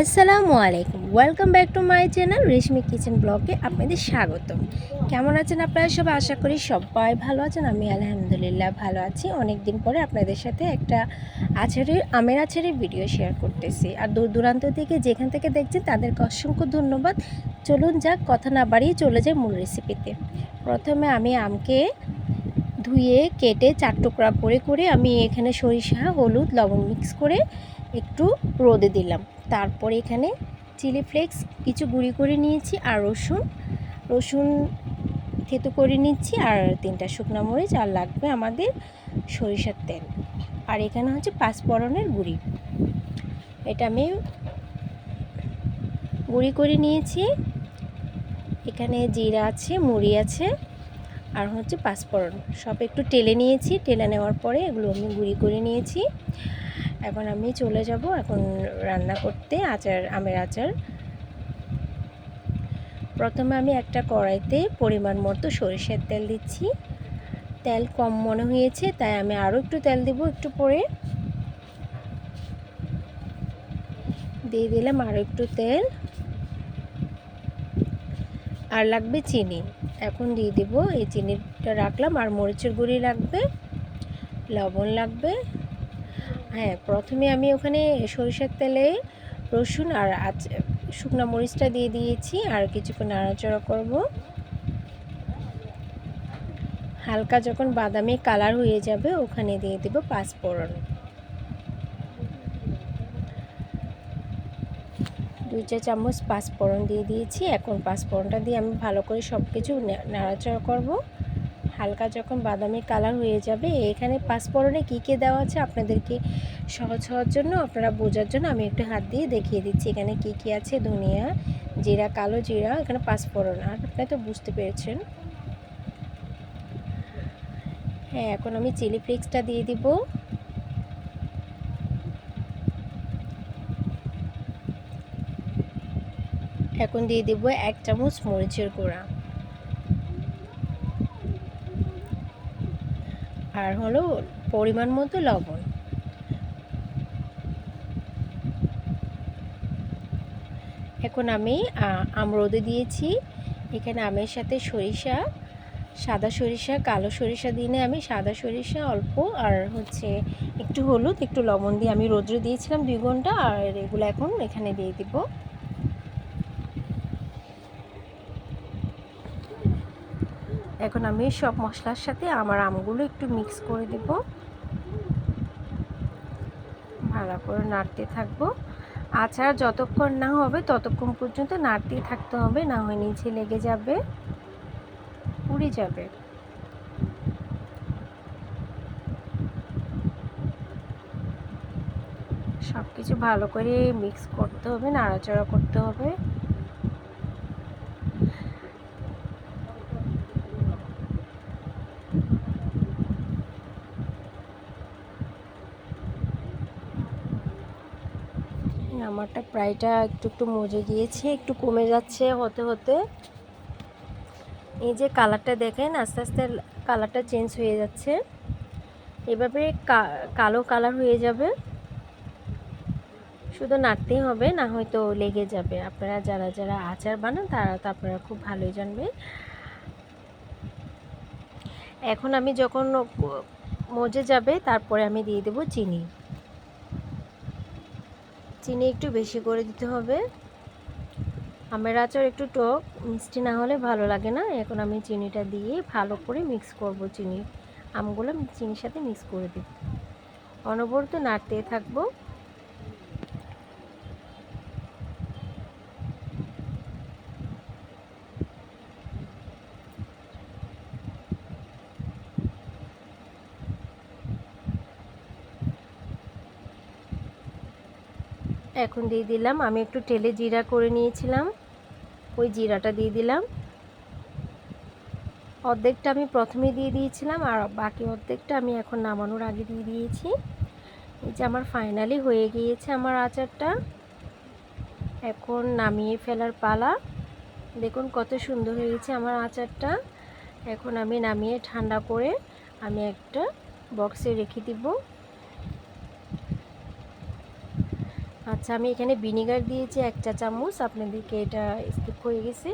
আসসালামু আলাইকুম। Welcome back to my channel Reshmi kitchen ব্লগে আপনাদের স্বাগতম। কেমন আছেন আপনারা সবাই? আশা করি সবাই ভালো আছেন। আমি আলহামদুলিল্লাহ ভালো আছি। অনেক দিন পরে আপনাদের সাথে একটা আচারের আমের আচারের ভিডিও শেয়ার করতেছি। আর দূর দূরান্ত থেকে যেখান থেকে দেখছেন, তাদেরকে অসংখ্য ধন্যবাদ। চলুন যাক, কথা না বাড়িয়ে চলে যায় মূল রেসিপিতে প্রথমে আমি আমকে ধুয়ে, কেটে চার টুকরা করে করে আমি এখানে সরিষা, হলুদ, লবণ মিক্স করে একটু রোদে দিলাম। তারপরে এখানে চিলি ফ্লেক্স, কিছু গুঁড়ি করে নিয়েছি আর রসুন। রসুন থেতো করে নিচ্ছি আর তিনটা শুকনো মরিচ আর লাগবে আমাদের সরিষার তেল। আর এখানে হচ্ছে পাঁচফোড়নের গুঁড়ি। এটা আমি গুঁড়ি করে নিয়েছি। এখানে জিরা আছে, মুড়ি আছে আর হচ্ছে পাঁচফোড়ন। সব একটু টেলে নিয়েছি। টেলে নেওয়ার পরে এগুলো আমি গুঁড়ি করে নিয়েছি। এখন আমি চলে যাব এখন রান্না করতে, আচার, আমের আচার। প্রথমে আমি একটা কড়াইতে পরিমাণ মতো সরিষার তেল দিচ্ছি। তেল কম মনে হয়েছে, তাই আমি আরও একটু তেল দেব একটু পরে। দিয়ে দিলাম আরও একটু তেল। আর লাগবে চিনি। এখন দিয়ে দিব, এই চিনিটা রাখলাম, আর মরিচের গুঁড়ি লাগবে, লবণ লাগবে। হ্যাঁ প্রথমে আমি ওখানে সরিষার তেলে রসুন আর আচ, শুকনো মরিচটা দিয়ে দিয়েছি আর কিছুক্ষণ নাড়াচড়া করব। হালকা যখন বাদামি কালার হয়ে যাবে, ওখানে দিয়ে দেব পাঁচফোড়ন দুই চা চামচ পাঁচফোড়ন দিয়ে দিয়েছি। এখন পাঁচফোড়নটা দিয়ে আমি ভালো করে সব কিছু নাড়াচড়া করব। হালকা যখন বাদামি কালার হয়ে যাবে, এখানে পাঁচফোড়নে কী কী দেওয়া আছে আপনাদেরকে সহজ হওয়ার জন্য, আপনারা বোঝার জন্য আমি একটু হাত দিয়ে দেখিয়ে দিচ্ছি। এখানে কী কী আছে? ধনিয়া, জিরা, কালো জিরা, এখানে পাঁচফোড়ন। আর আপনারা তো বুঝতে পেরেছেন। হ্যাঁ এখন আমি চিলি ফ্লেক্সটা দিয়ে দিব। এখন দিয়ে দেবো এক চামচ মরিচের গুঁড়া। আর হলো পরিমাণ মতো লবণ। এখন আমি আম রোদে দিয়েছি। এখানে আমের সাথে সরিষা, সাদা সরিষা, কালো সরিষা দিনে আমি সাদা সরিষা অল্প আর হচ্ছে একটু হলুদ, একটু লবণ দিয়ে আমি রোদ্রে দিয়েছিলাম দুই ঘণ্টা আর এগুলো এখন এখানে দিয়ে দিব। এখন আমি সব মশলার সাথে আমার আমগুলো একটু মিক্স করে দেব। ভালো করে নাড়তে থাকব। আচার যতক্ষণ না হবে ততক্ষণ পর্যন্ত নাড়তেই থাকতে হবে, না হয় নিচে লেগে যাবে, পুড়ে যাবে। সব কিছু ভালো করে মিক্স করতে হবে, নাড়াচাড়া করতে হবে। আমারটা প্রায়টা একটু একটু মজে গিয়েছে, একটু কমে যাচ্ছে হতে হতে। এই যে কালারটা দেখেন, আস্তে আস্তে কালারটা চেঞ্জ হয়ে যাচ্ছে। এভাবে কালো কালার হয়ে যাবে। শুধু নাড়তেই হবে, না হয়তো লেগে যাবে। আপনারা যারা যারা আচার বানান, তারা তো আপনারা খুব ভালোই জানবে এখন আমি যখন মজে যাবে, তারপরে আমি দিয়ে দেবো চিনি। চিনি একটু বেশি করে দিতে হবে। আমের আচার একটু টক, মিষ্টি না হলে ভালো লাগে না। এখন আমি চিনিটা দিয়ে ভালো করে মিক্স করব চিনি। আমগুলো চিনির সাথে মিক্স করে দেব। অনবরত নাড়তে থাকব। এখন দিয়ে দিলাম। আমি একটু টেলে জিরা করে নিয়েছিলাম। ওই জিরাটা দিয়ে দিলাম। অর্ধেকটা আমি প্রথমে দিয়ে দিয়েছিলাম আর বাকি অর্ধেকটা আমি এখন নামানোর আগে দিয়ে দিয়েছি। এই যে আমার ফাইনালি হয়ে গিয়েছে আমার আচারটা। এখন নামিয়ে ফেলার পালা। দেখুন কত সুন্দর হয়েছে আমার আচারটা। এখন আমি নামিয়ে ঠান্ডা করে আমি একটা বক্সে রেখে দিব। আচ্ছা আমি এখানে ভিনিগার দিয়েছি এক চা চামচ। আপনাদেরকে এটা স্কিপ হয়ে গেছে।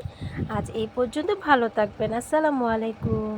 আজ এই পর্যন্ত ভালো থাকবেন। আসসালামু আলাইকুম।